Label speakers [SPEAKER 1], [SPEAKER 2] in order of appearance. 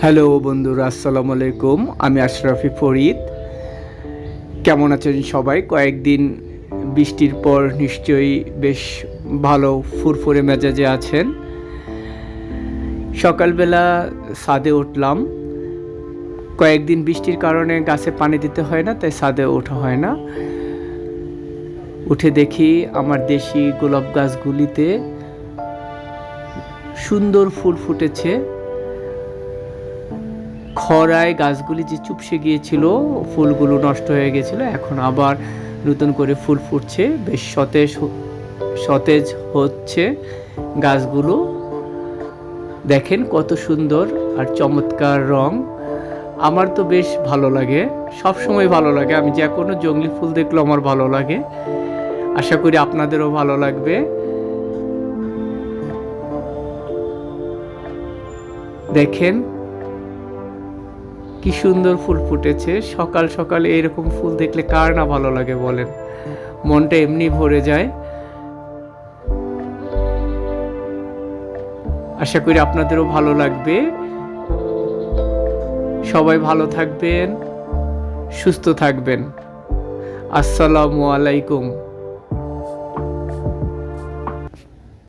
[SPEAKER 1] Hello বন্ধুরা, আসসালামু আলাইকুম। আমি আশরাফি ফরিদ। কেমন আছেন সবাই? কয়েকদিন বৃষ্টির পর নিশ্চয়ই বেশ ভালো ফুরফুরে মেজাজে আছেন। সকালবেলা ছাদে উঠলাম। কয়েকদিন বৃষ্টির কারণে গাছে পানি দিতে হয় না, তাই ছাদে ওঠা হয় না। উঠে দেখি আমার দেশি গোলাপ গাছগুলিতে সুন্দর ফুল ফুটেছে। খরায় গাছগুলি যে চুপসে গিয়েছিল, ফুলগুলো নষ্ট হয়ে গেছিল, এখন আবার নতুন করে ফুল ফুটছে, বেশ সতেজ সতেজ হচ্ছে গাছগুলো। দেখেন কত সুন্দর আর চমৎকার রং। আমার তো বেশ ভালো লাগে সব সময় ভালো লাগে। আমি যে কোনো জঙ্গলি ফুল দেখলেও আমার ভালো লাগে। আশা করি আপনাদেরও ভালো লাগবে। দেখেন কি সুন্দর ফুল ফুটেছে। সকাল সকালে এরকম ফুল দেখলে কার না ভালো লাগে বলেন। মনটা এমনি ভরে যায়। আশা করি আপনাদেরও ভালো লাগবে। সবাই ভালো থাকবেন, সুস্থ থাকবেন। আসসালামু আলাইকুম।